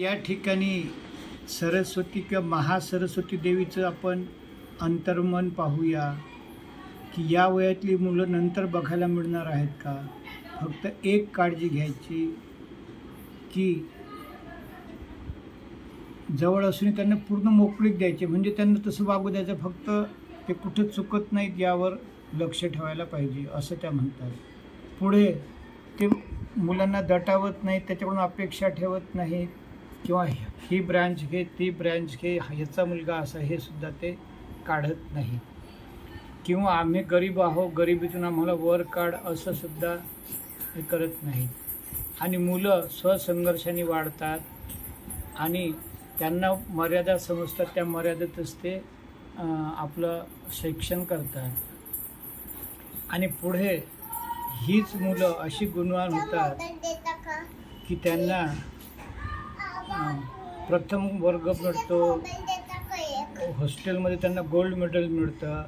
या ठिकाणी सरस्वती किंवा महासरस्वती देवीचं आपण अंतर्मन पाहूया की या वयातली मुलं नंतर बघायला मिळणार आहेत का? फक्त एक काळजी घ्यायची की जवळ असून त्यांना पूर्ण मोकळीक द्यायची. म्हणजे त्यांना तसं वागू द्यायचं. फक्त ते कुठं चुकत नाहीत यावर लक्ष ठेवायला पाहिजे असं त्या म्हणतात. पुढे ते मुलांना दटावत नाहीत त्याच्याकडून अपेक्षा ठेवत नाहीत. किंवा ही ब्रँच घे ती ब्रँच घे ह्याचा मुलगा असा हे सुद्धा ते काढत नाहीत किंवा आम्ही गरीब आहो गरिबीतून आम्हाला वर काढ असं सुद्धा हे करत नाहीत आणि मुलं स्वसंघर्षाने वाढतात आणि त्यांना मर्यादा समजतात त्या मर्यादेतच ते आपलं शिक्षण करतात. आणि पुढे हीच मुलं अशी गुणवान होतात की त्यांना प्रथम वर्ग मिळतो हॉस्टेलमध्ये त्यांना गोल्ड मेडल मिळतं.